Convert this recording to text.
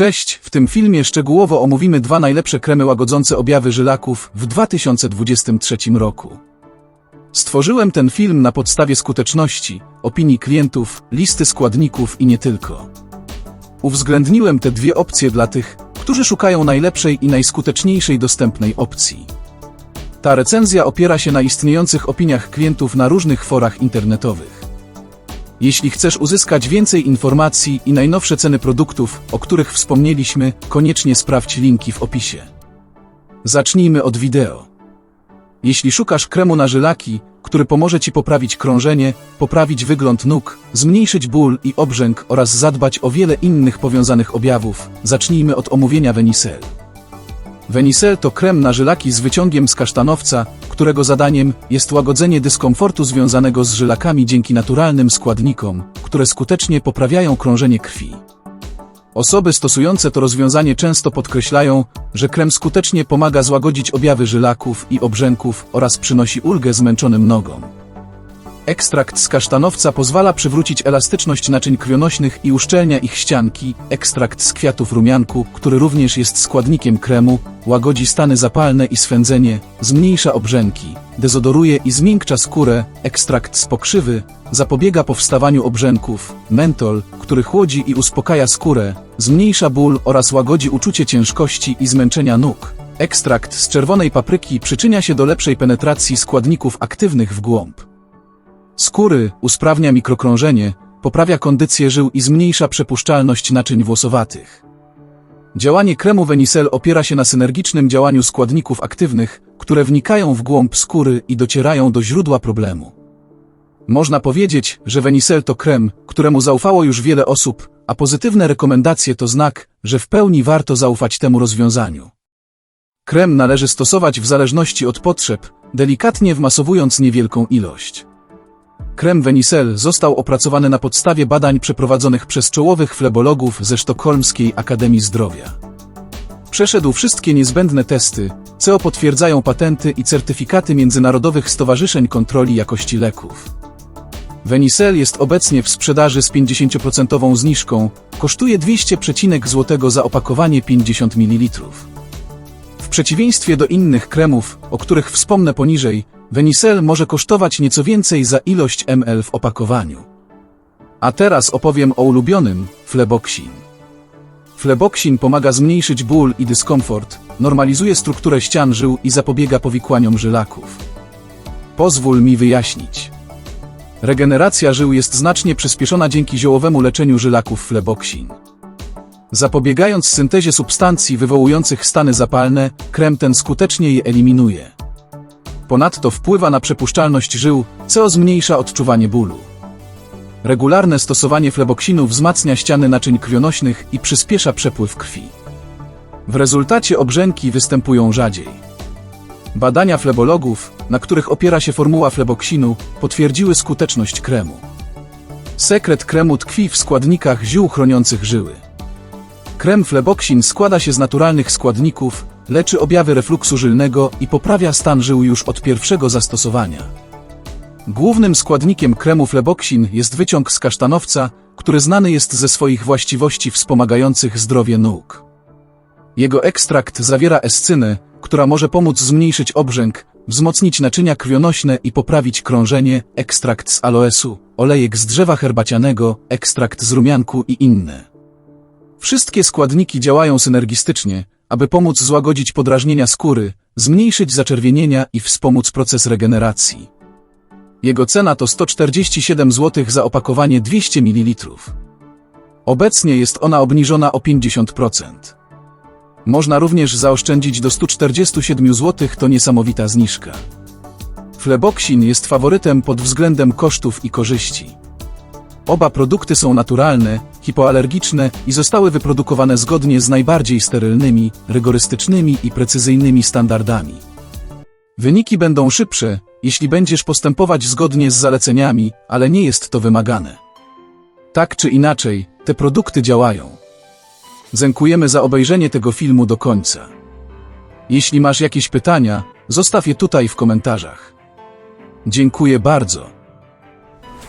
Cześć, w tym filmie szczegółowo omówimy dwa najlepsze kremy łagodzące objawy żylaków w 2023 roku. Stworzyłem ten film na podstawie skuteczności, opinii klientów, listy składników i nie tylko. Uwzględniłem te dwie opcje dla tych, którzy szukają najlepszej i najskuteczniejszej dostępnej opcji. Ta recenzja opiera się na istniejących opiniach klientów na różnych forach internetowych. Jeśli chcesz uzyskać więcej informacji i najnowsze ceny produktów, o których wspomnieliśmy, koniecznie sprawdź linki w opisie. Zacznijmy od wideo. Jeśli szukasz kremu na żylaki, który pomoże Ci poprawić krążenie, poprawić wygląd nóg, zmniejszyć ból i obrzęk oraz zadbać o wiele innych powiązanych objawów, zacznijmy od omówienia Venicel. Venicel to krem na żylaki z wyciągiem z kasztanowca, którego zadaniem jest łagodzenie dyskomfortu związanego z żylakami dzięki naturalnym składnikom, które skutecznie poprawiają krążenie krwi. Osoby stosujące to rozwiązanie często podkreślają, że krem skutecznie pomaga złagodzić objawy żylaków i obrzęków oraz przynosi ulgę zmęczonym nogom. Ekstrakt z kasztanowca pozwala przywrócić elastyczność naczyń krwionośnych i uszczelnia ich ścianki. Ekstrakt z kwiatów rumianku, który również jest składnikiem kremu, łagodzi stany zapalne i swędzenie, zmniejsza obrzęki, dezodoruje i zmiękcza skórę. Ekstrakt z pokrzywy zapobiega powstawaniu obrzęków. Mentol, który chłodzi i uspokaja skórę, zmniejsza ból oraz łagodzi uczucie ciężkości i zmęczenia nóg. Ekstrakt z czerwonej papryki przyczynia się do lepszej penetracji składników aktywnych w głąb skóry, usprawnia mikrokrążenie, poprawia kondycję żył i zmniejsza przepuszczalność naczyń włosowatych. Działanie kremu Venicel opiera się na synergicznym działaniu składników aktywnych, które wnikają w głąb skóry i docierają do źródła problemu. Można powiedzieć, że Venicel to krem, któremu zaufało już wiele osób, a pozytywne rekomendacje to znak, że w pełni warto zaufać temu rozwiązaniu. Krem należy stosować w zależności od potrzeb, delikatnie wmasowując niewielką ilość. Krem Venicel został opracowany na podstawie badań przeprowadzonych przez czołowych flebologów ze Sztokholmskiej Akademii Zdrowia. Przeszedł wszystkie niezbędne testy, co potwierdzają patenty i certyfikaty międzynarodowych stowarzyszeń kontroli jakości leków. Venicel jest obecnie w sprzedaży z 50% zniżką, kosztuje 200 zł za opakowanie 50 ml. W przeciwieństwie do innych kremów, o których wspomnę poniżej, Venicel może kosztować nieco więcej za ilość ml w opakowaniu. A teraz opowiem o ulubionym, Fleboxin. Fleboxin pomaga zmniejszyć ból i dyskomfort, normalizuje strukturę ścian żył i zapobiega powikłaniom żylaków. Pozwól mi wyjaśnić. Regeneracja żył jest znacznie przyspieszona dzięki ziołowemu leczeniu żylaków Fleboxin. Zapobiegając syntezie substancji wywołujących stany zapalne, krem ten skutecznie je eliminuje. Ponadto wpływa na przepuszczalność żył, co zmniejsza odczuwanie bólu. Regularne stosowanie fleboksinu wzmacnia ściany naczyń krwionośnych i przyspiesza przepływ krwi. W rezultacie obrzęki występują rzadziej. Badania flebologów, na których opiera się formuła fleboksinu, potwierdziły skuteczność kremu. Sekret kremu tkwi w składnikach ziół chroniących żyły. Krem fleboksin składa się z naturalnych składników, leczy objawy refluksu żylnego i poprawia stan żył już od pierwszego zastosowania. Głównym składnikiem kremu fleboksin jest wyciąg z kasztanowca, który znany jest ze swoich właściwości wspomagających zdrowie nóg. Jego ekstrakt zawiera escynę, która może pomóc zmniejszyć obrzęk, wzmocnić naczynia krwionośne i poprawić krążenie, ekstrakt z aloesu, olejek z drzewa herbacianego, ekstrakt z rumianku i inne. Wszystkie składniki działają synergistycznie, aby pomóc złagodzić podrażnienia skóry, zmniejszyć zaczerwienienia i wspomóc proces regeneracji. Jego cena to 147 zł za opakowanie 200 ml. Obecnie jest ona obniżona o 50%. Można również zaoszczędzić do 147 zł, to niesamowita zniżka. Fleboxin jest faworytem pod względem kosztów i korzyści. Oba produkty są naturalne, hipoalergiczne i zostały wyprodukowane zgodnie z najbardziej sterylnymi, rygorystycznymi i precyzyjnymi standardami. Wyniki będą szybsze, jeśli będziesz postępować zgodnie z zaleceniami, ale nie jest to wymagane. Tak czy inaczej, te produkty działają. Dziękujemy za obejrzenie tego filmu do końca. Jeśli masz jakieś pytania, zostaw je tutaj w komentarzach. Dziękuję bardzo.